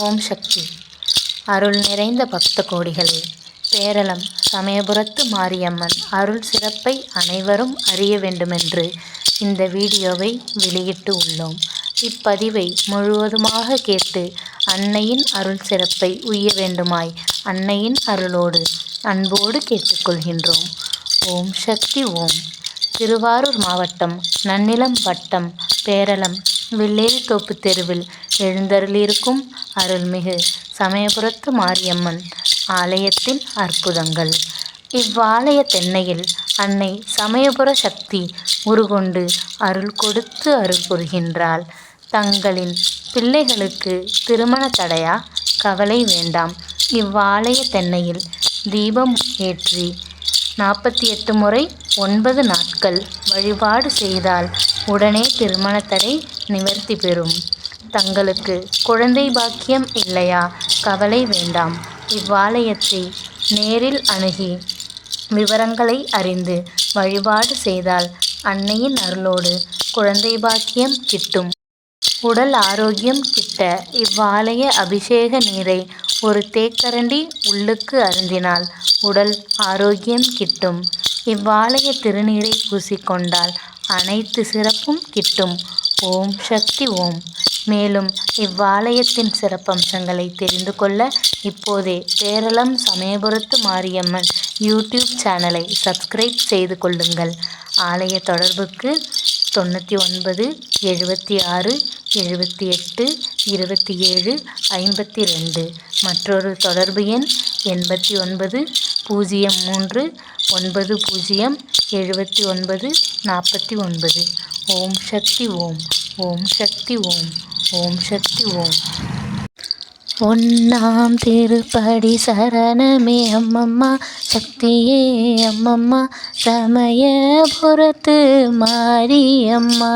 ஓம் சக்தி. அருள் நிறைந்த பக்த கோடிகளே பேரளம் சமயபுரத்து மாரியம்மன் அருள் சிறப்பை அனைவரும் அறிய வேண்டுமென்று இந்த வீடியோவை வெளியிட்டு உள்ளோம். இப்பதிவை முழுவதுமாக கேட்டு அன்னையின் அருள் சிறப்பை உய்ய வேண்டுமாய் அன்னையின் அருளோடு அன்போடு கேட்டுக்கொள்கின்றோம். ஓம் சக்தி ஓம். திருவாரூர் மாவட்டம் நன்னிலம் வட்டம் பேரளம் வெள்ளேரி தோப்பு தெருவில் எழுந்தருளியிருக்கும் அருள்மிகு சமயபுரத்து மாரியம்மன் ஆலயத்தின் அற்புதங்கள். இவ்வாலய தென்னையில் அன்னை சமயபுர சக்தி உருகொண்டு அருள் கொடுத்து அருள் புரிகின்றாள். தங்களின் பிள்ளைகளுக்கு திருமண தடையா? கவலை வேண்டாம். இவ்வாலய தென்னையில் தீபம் ஏற்றி நாற்பத்தி எட்டு முறை ஒன்பது நாட்கள் வழிபாடு செய்தால் உடனே திருமணத்தடை நிவர்த்தி பெறும். தங்களுக்கு குழந்தை பாக்கியம் இல்லையா? கவலை வேண்டாம். இவ்வாலயத்தை நேரில் அணுகி விவரங்களை அறிந்து வழிபாடு செய்தால் அன்னையின் அருளோடு குழந்தை பாக்கியம் கிட்டும். உடல் ஆரோக்கியம் கிட்ட இவ்வாலய அபிஷேக நீரை ஒரு தேக்கரண்டி உள்ளுக்கு அருந்தினால் உடல் ஆரோக்கியம் கிட்டும். இவ்வாலய திருநீரை பூசிக்கொண்டால் அனைத்து சிறப்பும் கிட்டும். ஓம் சக்தி ஓம். மேலும் இவ்வாலயத்தின் சிறப்பம்சங்களை தெரிந்து கொள்ள இப்போதே பேரளம் சமயபுரத்து மாரியம்மன் யூடியூப் சேனலை சப்ஸ்கிரைப் செய்து கொள்ளுங்கள். ஆலய தொடர்புக்கு தொண்ணூற்றி ஒன்பது எழுபத்தி ஆறு எழுபத்தி எட்டு இருபத்தி ஏழு ஐம்பத்தி ரெண்டு. மற்றொரு தொடர்பு எண் எண்பத்தி ஒன்பது பூஜ்ஜியம் மூன்று ஒன்பது பூஜ்ஜியம் எழுபத்தி ஒன்பது நாற்பத்தி ஒன்பது. ஓம் சக்தி ஓம் ஓம் சக்தி ஓம் ஓம் சக்தி ஓம். ஒன்னாம் திருப்படி சரணமே அம்மம்மா சக்தியே அம்மம்மா சமயபுரத்து மாரியம்மா.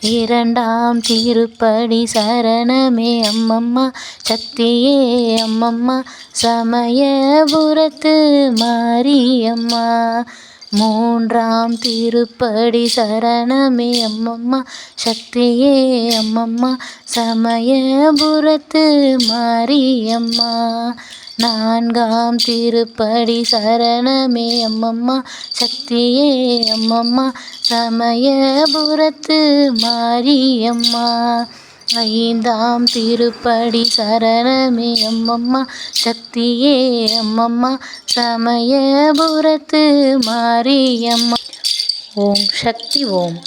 இரண்டாம் திருப்படி சரணமே அம்மம்மா சக்தியே அம்மம்மா சமயபுரத்து மாரியம்மா. மூன்றாம் திருப்படி சரணமே அம்மம்மா சக்தியே அம்மம்மா சமயபுரத்து மாரியம்மா. நான்காம் திருப்படி சரணமே அம்மம்மா சக்தியே அம்மம்மா சமயபுரத்து மாரியம்மா. ஐந்தாம் திருப்படி சரணமே அம்மம்மா சக்தியே அம்மம்மா சமயபுரத்து மாரியம்மா. ஓம் சக்தி ஓம்.